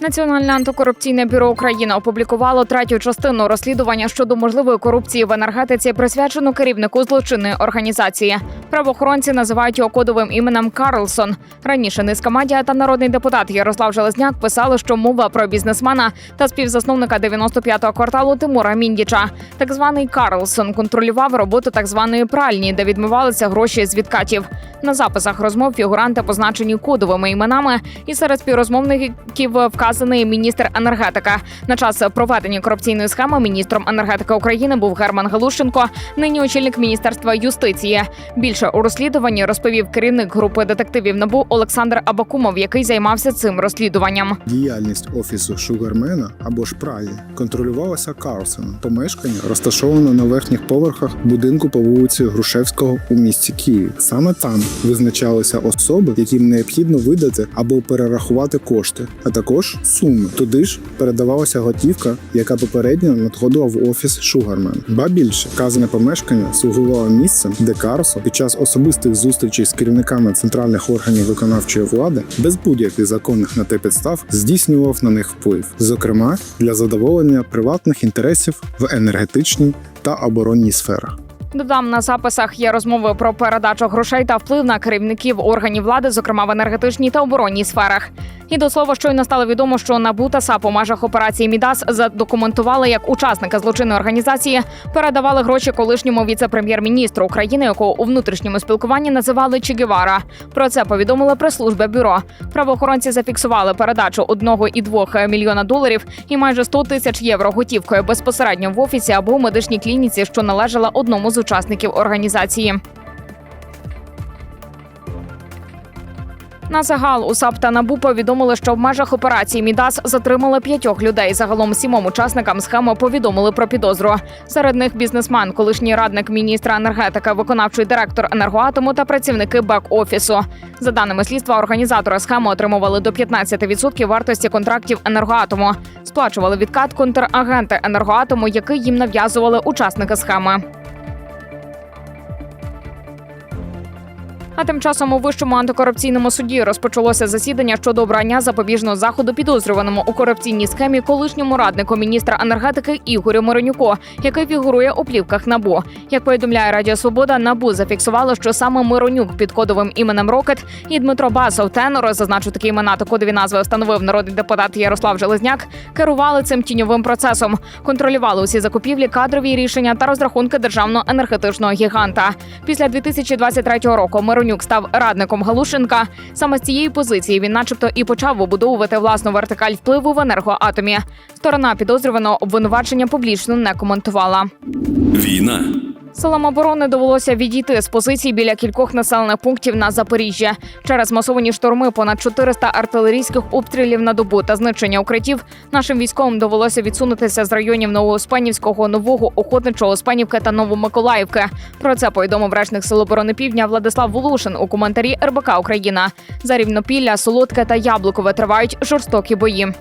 Національне антикорупційне бюро України опублікувало третю частину розслідування щодо можливої корупції в енергетиці, присвячену керівнику злочинної організації. Правоохоронці називають його кодовим іменем Карлсон. Раніше низка медіа та народний депутат Ярослав Железняк писали, що мова про бізнесмена та співзасновника 95-го кварталу Тимура Міндіча. Так званий Карлсон контролював роботу так званої пральні, де відмивалися гроші з відкатів. На записах розмов фігуранти позначені кодовими іменами, і серед співрозмовників вказаний міністр енергетика. На час проведення корупційної схеми міністром енергетики України був Герман Галущенко, нині очільник міністерства юстиції. Більше у розслідуванні розповів керівник групи детективів НАБУ Олександр Абакумов, який займався цим розслідуванням. Діяльність офісу Шугармена або ж Праї контролювалася Карлсоном. Помешкання розташовано на верхніх поверхах будинку по вулиці Грушевського у місті Києві. Саме там визначалися особи, яким необхідно видати або перерахувати кошти, а також суми. Туди ж передавалася готівка, яка попередньо надходила в офіс Шугармен. Ба більше вказане помешкання слугувало місцем, де Карлсон під час особистих зустрічей з керівниками центральних органів виконавчої влади без будь-яких законних на те підстав здійснював на них вплив, зокрема для задоволення приватних інтересів в енергетичній та оборонній сферах. Додам на записах є розмови про передачу грошей та вплив на керівників органів влади, зокрема в енергетичній та оборонній сферах. І до слова, щойно стало відомо, що НАБУ та САП у межах операції Мідас задокументували, як учасника злочинної організації передавали гроші колишньому віце-прем'єр-міністру України, якого у внутрішньому спілкуванні називали Че Гевара. Про це повідомила прес-служба бюро. Правоохоронці зафіксували передачу одного і двох мільйона доларів і майже 100 тисяч євро готівкою безпосередньо в офісі або у медичній клініці, що належала одному з учасників організації. На загал УСАП та НАБУ повідомили, що в межах операції Мідас затримали п'ятьох людей. Загалом сімом учасникам схеми повідомили про підозру. Серед них бізнесмен, колишній радник міністра енергетики, виконавчий директор енергоатому та працівники бек-офісу. За даними слідства, організатори схеми отримували до 15% вартості контрактів енергоатому. Сплачували відкат контрагенти енергоатому, який їм нав'язували учасники схеми. А тим часом у вищому антикорупційному суді розпочалося засідання щодо обрання запобіжного заходу підозрюваному у корупційній схемі колишньому раднику міністра енергетики Ігорю Миронюку, який фігурує у плівках НАБУ. Як повідомляє Радіо Свобода, НАБУ зафіксувало, що саме Миронюк під кодовим іменем Рокет і Дмитро Басов Тенор, зазначу такі імена та кодові назви встановив народний депутат Ярослав Железняк, керували цим тіньовим процесом, контролювали усі закупівлі, кадрові рішення та розрахунки державного енергетичного гіганта. Після 2023 року Миронюк став радником Галушенка. Саме з цієї позиції він, начебто, і почав вибудовувати власну вертикаль впливу в енергоатомі. Сторона підозрюваного обвинувачення публічно не коментувала. Війна. Силам оборони довелося відійти з позицій біля кількох населених пунктів на Запоріжжя. Через масовані шторми понад 400 артилерійських обстрілів на добу та знищення укриттів. Нашим військовим довелося відсунутися з районів Новоуспенівського, Нового, Охотничого, Успенівки та Новомиколаївки. Про це повідомив речник Сил оборони Півдня Владислав Волошин у коментарі РБК Україна. За Рівнопілля, Солодке та Яблукове тривають жорстокі бої.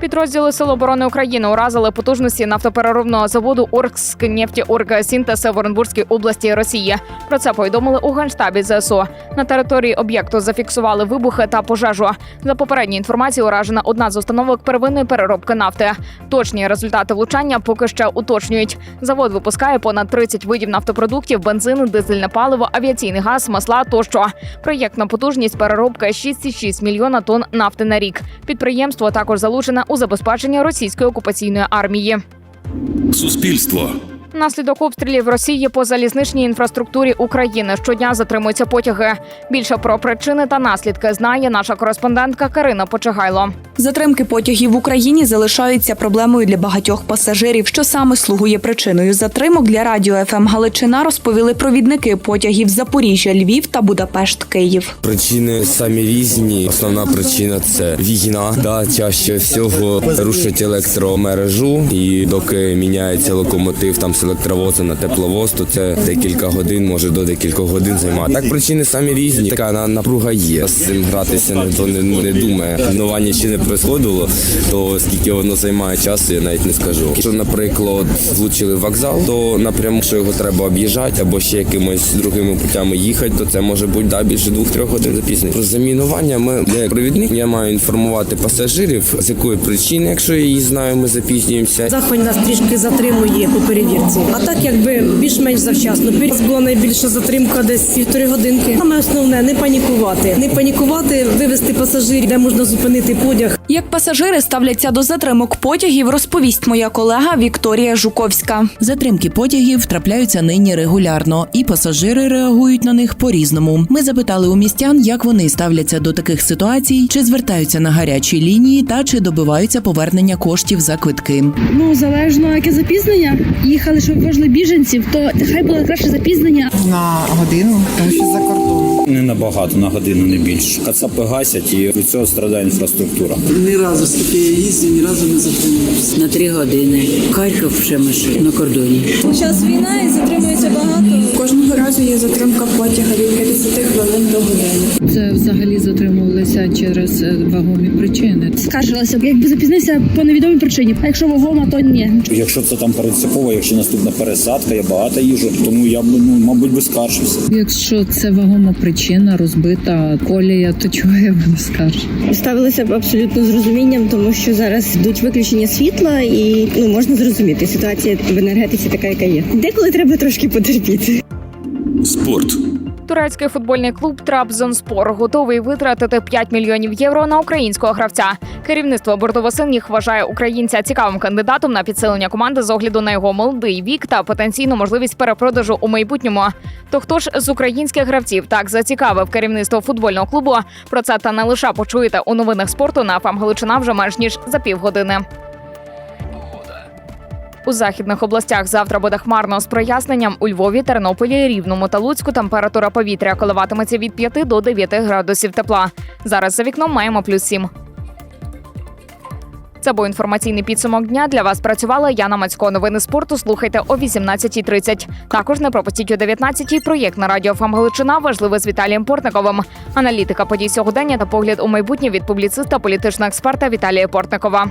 Підрозділи Сил оборони України уразили потужності нафтопереробного заводу «Оргскнефтеоргсінтез» в Оренбурзькій області Росії. Про це повідомили у генштабі ЗСУ. На території об'єкту зафіксували вибухи та пожежу. За попередньою інформацією, уражена одна з установок первинної переробки нафти. Точні результати влучання поки ще уточнюють. Завод випускає понад 30 видів нафтопродуктів, бензин, дизельне паливо, авіаційний газ, масла тощо. Проєктна потужність переробка 6,6 мільйона тонн нафти на рік. Підприємство також залучене у забезпечення російської окупаційної армії. Суспільство. Внаслідок обстрілів Росії по залізничній інфраструктурі України щодня затримуються потяги. Більше про причини та наслідки знає наша кореспондентка Карина Почегайло. Затримки потягів в Україні залишаються проблемою для багатьох пасажирів, що саме слугує причиною затримок для радіо ФМ Галичина розповіли провідники потягів Запоріжжя, Львів та Будапешт, Київ. Причини самі різні. Основна причина це війна. Да, чаще всього рушить електромережу, і доки міняється локомотив, там все електровозу на тепловоз, то це декілька годин, може до декількох годин займати. Так причини самі різні. Така на- напруга є. З цим гратися ніхто не, не думає. Тренування ще не происходило, то скільки воно займає часу, я навіть не скажу. Якщо, наприклад, влучили вокзал, то напряму, що його треба об'їжджати або ще якимось другими путями їхати, то це може бути да, більше двох-трьох годин запізнення. Про замінування ми я як провідник я маю інформувати пасажирів, з якої причини, якщо я її знаю, ми запізнюємося. Захвань нас трішки затримує по перевірці. А так якби більш-менш завчасно. Перед була найбільша затримка десь півтори годинки. Саме основне не панікувати. Не панікувати, вивести пасажирів, де можна зупинити потяг. Як пасажири ставляться до затримок потягів, розповість моя колега Вікторія Жуковська. Затримки потягів трапляються нині регулярно, і пасажири реагують на них по-різному. Ми запитали у містян, як вони ставляться до таких ситуацій, чи звертаються на гарячі лінії та чи добиваються повернення коштів за квитки. Ну залежно яке запізнення. Їхали, щоб вивезли біженців, то хай було краще запізнення. на годину, тому що за кордоном. Не набагато на годину, не більше. Кацапи гасять і від цього страдає інфраструктура. Ні разу скільки я їздив, ні разу не затримувався. На три години. Харків Шемиш на кордоні. Час війна і затримується багато. Кожного разу є затримка потяга від 50 хвилин до години. Це взагалі затримувалися через е, вагомі причини. Скаржилася, якби запізнився по невідомій причині. А якщо вагома, то ні. Якщо це там принципово, якщо наступна пересадка, я багато їжу, тому я б ну мабуть би скаржився. Якщо це вагома причина, розбита колія, то чого я би не скаржу? Ставилися б абсолютно з розумінням, тому що зараз йдуть виключення світла, і ну можна зрозуміти. Ситуація в енергетиці така, яка є. Деколи треба трошки потерпіти. Спорт. Турецький футбольний клуб Трабзонспор готовий витратити 5 мільйонів євро на українського гравця. Керівництво бортовосинніх вважає українця цікавим кандидатом на підсилення команди з огляду на його молодий вік та потенційну можливість перепродажу у майбутньому. То хто ж з українських гравців так зацікавив керівництво футбольного клубу? Про це та не лише почуєте у новинах спорту на ФАМ Галичина вже менш ніж за півгодини. У західних областях завтра буде хмарно з проясненням. У Львові, Тернополі, Рівному та Луцьку температура повітря коливатиметься від 5 до 9 градусів тепла. Зараз за вікном маємо плюс 7. Це був інформаційний підсумок дня. Для вас працювала Яна Мацько. Новини спорту слухайте о 18.30. Також не пропустіть о 19.00 проєкт на радіо «ФАМ Галичина. Важливе з Віталієм Портниковим. Аналітика подій сьогодення та погляд у майбутнє від публіциста політичного експерта Віталія Портникова.